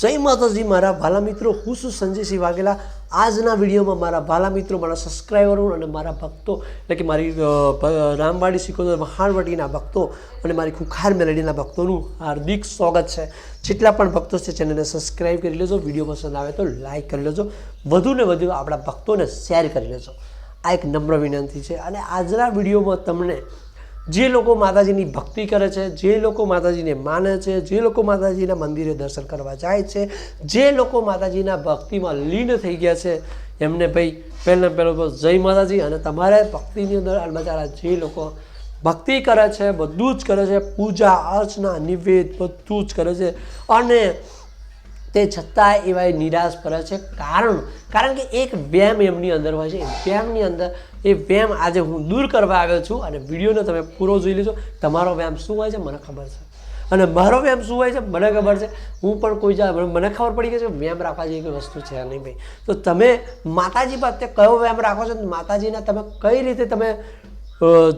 જય માતાજી, મારા ભાલા મિત્રો. હું છું સંજયસિંહ વાઘેલા. આજના વિડીયોમાં મારા ભાલા મિત્રો, મારા સબસ્ક્રાઈબરો અને મારા ભક્તો, એટલે કે મારી રામવાડી સિકોદર મહાણવટીના ભક્તો અને મારી ખુખાર મેલેડીના ભક્તોનું હાર્દિક સ્વાગત છે. જેટલા પણ ભક્તો છે, ચેનલને સબસ્ક્રાઈબ કરી લેજો, વીડિયો પસંદ આવે તો લાઇક કરી લેજો. વધુને વધુ આપણા ભક્તોને શેર કરી લેજો. આ એક નમ્ર વિનંતી છે. અને આજના વિડીયોમાં તમને જે લોકો માતાજીની ભક્તિ કરે છે, જે લોકો માતાજીને માને છે, જે લોકો માતાજીના મંદિરે દર્શન કરવા જાય છે, જે લોકો માતાજીના ભક્તિમાં લીન થઈ ગયા છે, એમને ભાઈ પહેલાં પહેલો તો જય માતાજી અને તમારે ભક્તિની અંદર બચારા જે લોકો ભક્તિ કરે છે, બધું જ કરે છે, પૂજા અર્ચના નિવેદ બધું જ કરે છે અને તે છતાં એવા નિરાશ કરે છે. કારણ કારણ કે એક વ્યાયામ એમની અંદર હોય છે. એ વ્યાયામની અંદર એ વ્યાયામ આજે હું દૂર કરવા આવ્યો છું અને વિડીયોને તમે પૂરો જોઈ લેજો. તમારો વ્યાયામ શું હોય છે? મને ખબર છે. અને મારો વ્યાયામ શું હોય છે? મને ખબર છે. હું પણ કોઈ જા મને ખબર પડી ગઈ છે વ્યામ રાખવા જેવી કોઈ વસ્તુ છે નહીં ભાઈ. તો તમે માતાજી પાસે કયો વ્યાયામ રાખો છો? માતાજીના તમે કઈ રીતે તમે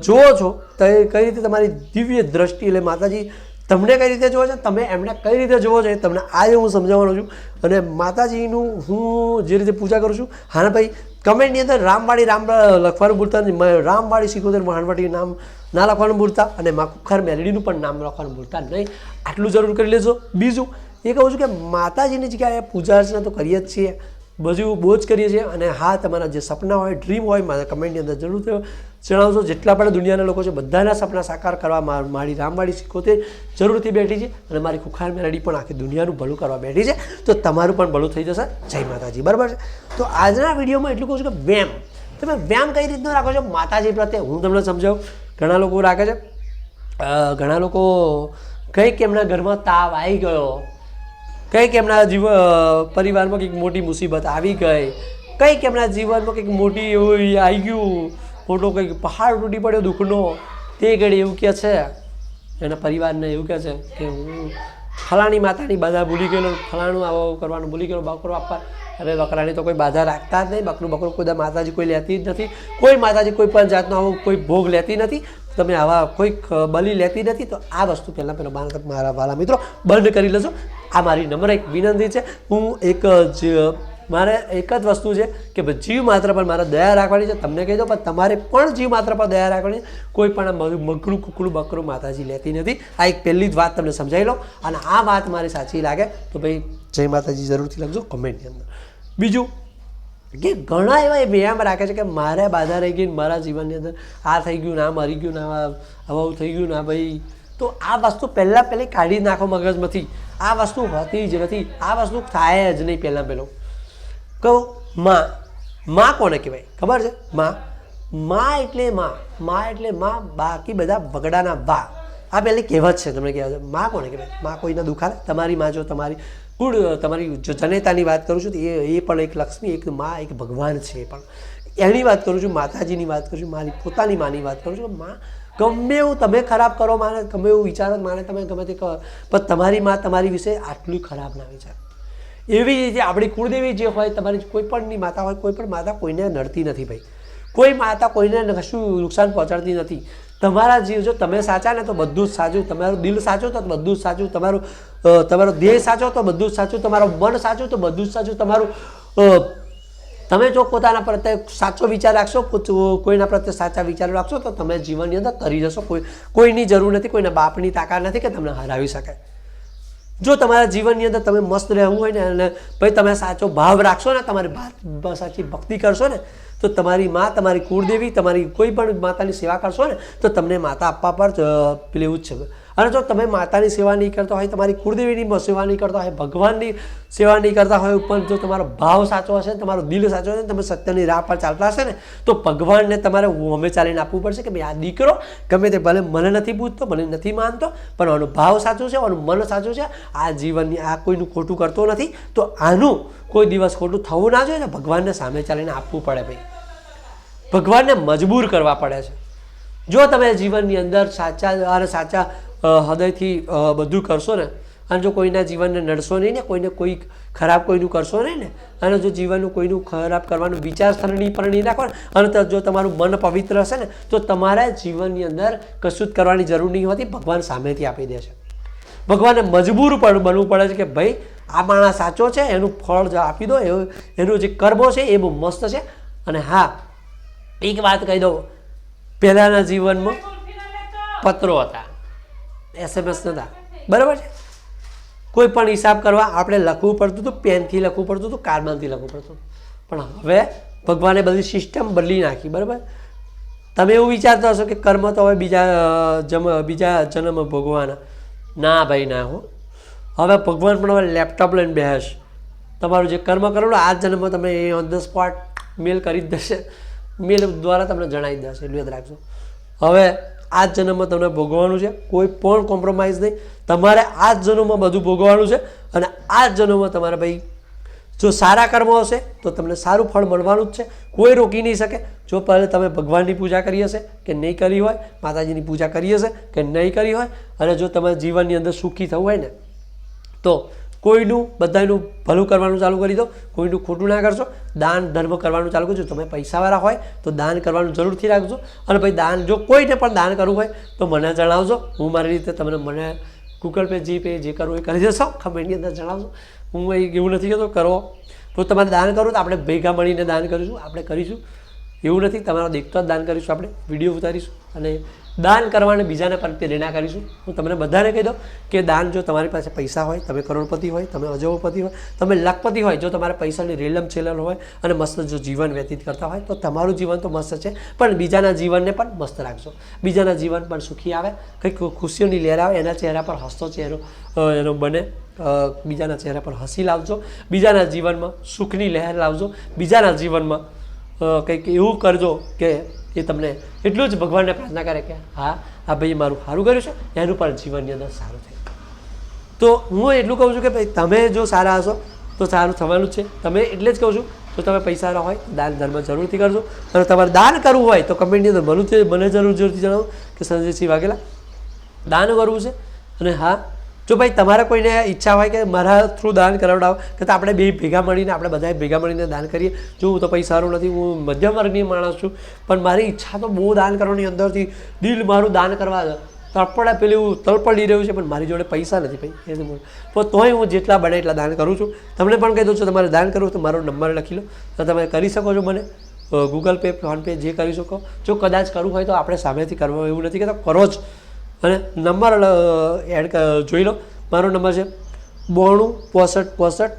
જુઓ છો? તો કઈ રીતે તમારી દિવ્ય દ્રષ્ટિ એટલે માતાજી તમને કઈ રીતે જુઓ છે? તમે એમને કઈ રીતે જોવો છો તમને આજે હું સમજાવવાનો છું. અને માતાજીનું હું જે રીતે પૂજા કરું છું, હા ભાઈ, કમેન્ટની અંદર રામવાડી રામ લખવાનું ભૂલતા રામવાડી સિકોતેર મહાનવાડી નામ ના લખવાનું ભૂલતા અને મા કુખાર મેલડીનું પણ નામ લખવાનું ભૂલતા નહીં. આટલું જરૂર કરી લેજો. બીજું, એ કહું છું કે માતાજીની જગ્યાએ પૂજા અર્ચના તો કરીએ જ છીએ. બધું બહુ જ કરીએ છીએ અને હા, તમારા જે સપના હોય ડ્રીમ હોય, મારા કમેન્ટની અંદર જરૂર થયો. જણાવશો જેટલા પણ દુનિયાના લોકો છે, બધાના સપના સાકાર કરવા મારી રામવાડી સિકોતેર જરૂરથી બેઠી છે અને મારી ખુખાર મેલડી પણ આખી દુનિયાનું ભલું કરવા બેઠી છે. તો તમારું પણ ભલું થઈ જશે. જય માતાજી. બરાબર છે? તો આજના વિડીયોમાં એટલું કહું છું કે વ્યાયામ. તમે વ્યાયામ કઈ રીતનો રાખો છો? માતાજી પ્રત્યે હું તમને સમજાવું. ઘણા લોકો રાખે છે. ઘણા લોકો કંઈક એમના ઘરમાં તાવ આવી ગયો. કંઈક એમના જીવ પરિવારમાં કંઈક મોટી મુસીબત આવી ગઈ? કંઈક એમના જીવનમાં કંઈક મોટી એવું આવી ગયું? મોટો કંઈક પહાડ તૂટી પડ્યો દુઃખનો? તે ઘડી એવું કહે છે. એના પરિવારને એવું કહે છે કે હું ફલાણી માતાની બાધા ભૂલી ગયેલો, ફલાણું આવો કરવાનું ભૂલી ગયેલો, બકરો આપવા. હવે બકરાની તો કોઈ બાધા રાખતા જ નહીં. બકરું બકરું કોઈ માતાજી કોઈ લેતી જ નથી. કોઈ માતાજી કોઈ પણ જાતનો આવો કોઈ ભોગ લેતી નથી. તમે આવા કોઈક બલી લેતી નથી, તો આ વસ્તુ પહેલાં પહેલાં મારા મારા વાલા મિત્રો બંધ કરી લેજો. આ મારી નમ્ર એક વિનંતી છે. હું એક જ, મારે એક જ વસ્તુ છે કે જીવ માત્ર પર મારે દયા રાખવાની છે. તમને કહી દો પણ તમારે પણ જીવ માત્ર પર દયા રાખવાની કોઈ પણ મગરું કુકડું, બકરું માતાજી લેતી નથી. આ એક પહેલી જ વાત તમને સમજાવી લો અને આ વાત મારી સાચી લાગે તો ભાઈ જય માતાજી જરૂરથી લખજો કમેન્ટની અંદર. બીજું કે ઘણા એવા એ વ્યાયામ રાખે છે કે મારે બાધા રહી ગઈ મારા જીવનની અંદર આ થઈ ગયું ના મરી ગયું ના આવું થઈ ગયું ના ભાઈ. તો આ વસ્તુ પહેલાં પહેલી કાઢી નાખો મગજમાંથી. આ વસ્તુ હોતી જ નથી. આ વસ્તુ થાય જ નહીં પહેલાં પહેલું. કહું, માં માં કોને કહેવાય? ખબર છે? માં. માં એટલે માં. માં એટલે માં બાકી બધા વગડાના બા આ પહેલી કહેવત છે, તમને કહેવાયમાં કોને કહેવાય? માં કોઈને દુખાડે તમારી માં જો તમારી કુળ તમારી જો જનેતાની વાત કરું છું તો એ એ પણ એક લક્ષ્મી, એક માં, એક ભગવાન છે. પણ એની વાત કરું છું, માતાજીની વાત કરું છું મારી પોતાની માની વાત કરું છું. મા, ગમે એવું તમે ખરાબ કરો માને ગમે એવું વિચારો માને તમે ગમે તે પણ તમારી માં તમારી વિશે આટલું ખરાબ ના વિચાર. એવી રીતે આપણી કુળદેવી જે હોય, તમારી કોઈ પણની માતા હોય, કોઈ પણ માતા કોઈને નડતી નથી ભાઈ. કોઈ માતા કોઈને કશું નુકસાન પહોંચાડતી નથી. તમારા જીવ જો તમે સાચા ને તો બધું જ સાચું. તમારું દિલ સાચું તો બધું જ સાચું. તમારું તમારો દેહ સાચો તો બધું જ સાચું. તમારું મન સાચું તો બધું જ સાચું. તમારું તમે જો પોતાના પ્રત્યે સાચો વિચાર રાખશો કોઈના પ્રત્યે સાચા વિચાર રાખશો તો તમે જીવનની અંદર તરી જશો. કોઈ, કોઈની જરૂર નથી, કોઈના બાપની તાકાત નથી કે તમને હરાવી શકાય. જો તમારા જીવનની અંદર તમે મસ્ત રહેવું હોય ને અને ભાઈ તમે સાચો ભાવ રાખશો ને, તમારી સાચી ભક્તિ કરશો ને, તો તમારી માં, તમારી કુળદેવી, તમારી કોઈ પણ માતાની સેવા કરશો ને, તો તમને માતા આપવા પર પેલું જ છે. અને જો તમે માતાની સેવા નહીં કરતા હોય, તમારી કુળદેવીની સેવા નહીં કરતા હોય, ભગવાનની સેવા નહીં કરતા હોય ઉપર જો તમારો ભાવ સાચો હશે તમારો દિલ સાચો હશે તમે સત્યની રાહ પર ચાલતા હશે ને, તો ભગવાનને તમારે હોમે ચાલીને આપવું પડશે કે ભાઈ આ દીકરો ગમે તે ભલે મને નથી પૂછતો મને નથી માનતો, પણ આનો ભાવ સાચો છે, આનું મન સાચું છે, આ જીવનની આ કોઈનું ખોટું કરતો નથી, તો આનું કોઈ દિવસ ખોટું થવું ના જોઈએ ને, ભગવાનને સામે ચાલીને આપવું પડે ભાઈ. ભગવાનને મજબૂર કરવા પડે છે. જો તમે જીવનની અંદર સાચા અને સાચા હૃદયથી બધું કરશો ને, અને જો કોઈના જીવનને નડશો નહીં ને, કોઈને કોઈ ખરાબ કોઈનું કરશો નહીં ને, અને જો જીવનનું કોઈનું ખરાબ કરવાનું વિચારસરણી પણ નહીં રાખો અને જો તમારું મન પવિત્ર હશે ને, તો તમારા જીવનની અંદર કશું જ કરવાની જરૂર નહીં હોતી, ભગવાન સામેથી આપી દે છે. ભગવાનને મજબૂર પણ બનવું પડે છે કે ભાઈ, આ માણસ સાચો છે, એનું ફળ જો આપી દો એનું જે કર્મો છે, એ બહુ મસ્ત છે. અને હા, એક વાત કહી દઉં, પહેલાંના જીવનમાં પત્રો હતા. એસએમએસ નહોતા બરાબર છે? કોઈ પણ હિસાબ કરવા આપણે લખવું પડતું હતું, પેનથી લખવું પડતું હતું કારમાંથી લખવું પડતું પણ હવે ભગવાને બધી સિસ્ટમ બદલી નાખી, બરાબર? તમે એવું વિચારતા હશો કે કર્મ તો હવે બીજા જમ, બીજા જન્મ ભોગવાના. ના ભાઈ, ના હો. હવે ભગવાન પણ હવે લેપટોપ લઈને બેસ તમારું જે કર્મ કરેલું, આ જન્મ તમે એ ઓન ધ સ્પોટ મેલ કરી જ દેશે. મેલ દ્વારા તમને જણાવી દેશે, એટલું યાદ રાખજો. હવે આ જન્મમાં તમને ભોગવવાનું છે. કોઈ પણ કોમ્પ્રોમાઇઝ નહીં. તમારે આ જ જન્મમાં બધું ભોગવવાનું છે અને આ જ જન્મમાં તમારે ભાઈ જો સારા કર્મો હશે તો તમને સારું ફળ મળવાનું જ છે. કોઈ રોકી નહીં શકે. જો પહેલાં તમે ભગવાનની પૂજા કરી હશે કે નહીં કરી હોય, માતાજીની પૂજા કરી હશે કે નહીં કરી હોય, અને જો તમારા જીવનની અંદર સુખી થવું હોય ને, તો કોઈનું બધાનું ભલું કરવાનું ચાલુ કરી દો, કોઈનું ખોટું ના કરશો. દાન, ધર્મ કરવાનું ચાલુ કરજો. તમે પૈસાવાળા હોય, તો દાન કરવાનું જરૂરથી રાખજો. અને ભાઈ દાન, જો કોઈને પણ દાન કરવું હોય, તો મને જણાવજો. હું મારી રીતે તમને, મને ગૂગલ પે જીપે જે કરવું એ કરી દેશો. કમેન્ટની અંદર જણાવજો. હું એવું નથી કહેતો, કરો. તો તમારે દાન કરો તો આપણે ભેગા મળીને દાન કરીશું, આપણે કરીશું. એવું નથી, તમારા દેખતો જ દાન કરીશું આપણે, વીડિયો ઉતારીશું અને દાન કરવાને બીજાને પણ પ્રેરણા કરીશું. હું તમને બધાને કહી દઉં કે દાન જો તમારી પાસે પૈસા હોય, તમે કરોડપતિ હોય, તમે અજબપતિ હોય, તમે લખપતિ હોય, જો તમારે પૈસાની રેલમ છેલમ હોય અને મસ્ત જો જીવન વ્યતીત કરતા હોય, તો તમારું જીવન તો મસ્ત છે, પણ બીજાના જીવનને પણ મસ્ત રાખજો. બીજાના જીવન પણ સુખી આવે, કંઈક ખુશીઓની લહેર આવે, એના ચહેરા પર હસતો ચહેરો એનો બને બીજાના ચહેરા પર હસી લાવજો, બીજાના જીવનમાં સુખની લહેર લાવજો, બીજાના જીવનમાં કંઈક એવું કરજો કે એ તમને એટલું જ ભગવાનને પ્રાર્થના કરે કે, હા, આ ભાઈ મારું સારું કર્યું છે, એનું પણ જીવનની અંદર સારું થયું. તો હું એટલું કહું છું કે ભાઈ, તમે જો સારા હશો, તો સારું થવાનું છે. તમે એટલે જ કહું છું, જો તમે પૈસાવાળા હોય દાન ધર્મ જરૂરથી કરજો. અને તમારે દાન કરવું હોય, તો કમેન્ટની અંદર મને મને જરૂર જરૂરથી જણાવો કે સંજયસિંહ વાઘેલા, દાન કરવું છે. અને હા જો ભાઈ તમારા કોઈને ઈચ્છા હોય કે મારા થ્રુ દાન કરાવડાવો, કે તો આપણે બે ભેગા મળીને આપણે બધાએ ભેગા મળીને દાન કરીએ. જો હું તો પૈસાવાળો નથી, હું મધ્યમ વર્ગની માણસ છું, પણ મારી ઈચ્છા તો બહુ દાન કરવાની અંદરથી દિલ મારું દાન કરવા તળપડા પેલું તળપડી રહ્યું છે, પણ મારી જોડે પૈસા નથી ભાઈ. તો તોય હું જેટલા બને એટલા દાન કરું છું. તમને પણ કહી દઉં છું, તમારે દાન કરવું તો મારો નંબર લખી લો. તો તમે કરી શકો છો મને. ગૂગલ પે ફોનપે જે કરી શકો. જો કદાચ કરવું હોય તો આપણે સામેથી કરવા એવું નથી કહેતા કરો જ. અને નંબર એડ જોઈ લો. મારો નંબર છે બોણું પોસઠ પોસઠ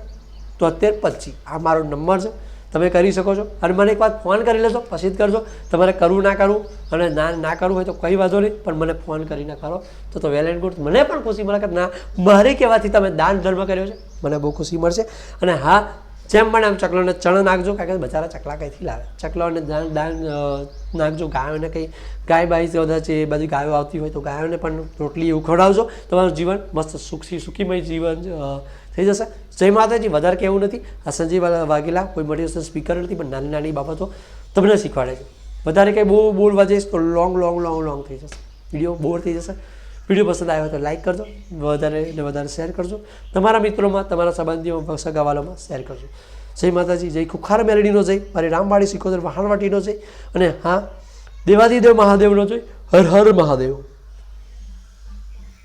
તોતેર પચીસ. આ મારો નંબર છે. તમે કરી શકો છો. અને મને એક વાત ફોન કરી લેશો પછી જ કરજો. તમારે કરવું ના કરવું અને ના ના કરવું હોય તો કંઈ વાંધો નહીં, પણ મને ફોન કરીને કરો. તો તો વેલ એન્ડ ગુડ મને પણ ખુશી મળે કે ના, મારે કહેવાથી તમે દાન ધર્મ કર્યો છે? મને બહુ ખુશી મળશે. અને હા જેમ પણ આમ ચકલોને ચણ નાખજો, કારણ કે બચારા ચકલા કંઈથી લાવે? ચકલાઓને દાન દાન નાખજો. ગાયોને કંઈ ગાય બાઈ બધા છે એ બધી ગાયો આવતી હોય તો ગાયોને પણ રોટલી એવું ખવડાવજો. તમારું જીવન મસ્ત સુખી સુખીમય જીવન થઈ જશે. જય માતાજી. વધારે કહેવું નથી. આ સંજીવ વાઘેલા કોઈ મોટિવેશન સ્પીકર નથી, પણ નાની નાની બાબતો તમને શીખવાડે છે. વધારે કંઈ બહુ બોલવા જઈશ તો લોંગ લોંગ લોંગ લોંગ થઈ જશે. વીડિયો બોર થઈ જશે. વીડિયો પસંદ આવ્યો તો લાઈક કરજો, વધારે ને વધારે શેર કરજો. તમારા મિત્રોમાં, તમારા સંબંધીઓમાં સગાવાલોમાં શેર કરજો. જય માતાજી, જય ખુખાર મેલડીનો જય, મારી રામવાડી સિકોદર વહાણવાટીનો જય, અને હા, દેવાદિદેવ મહાદેવનો જય, હર હર મહાદેવ.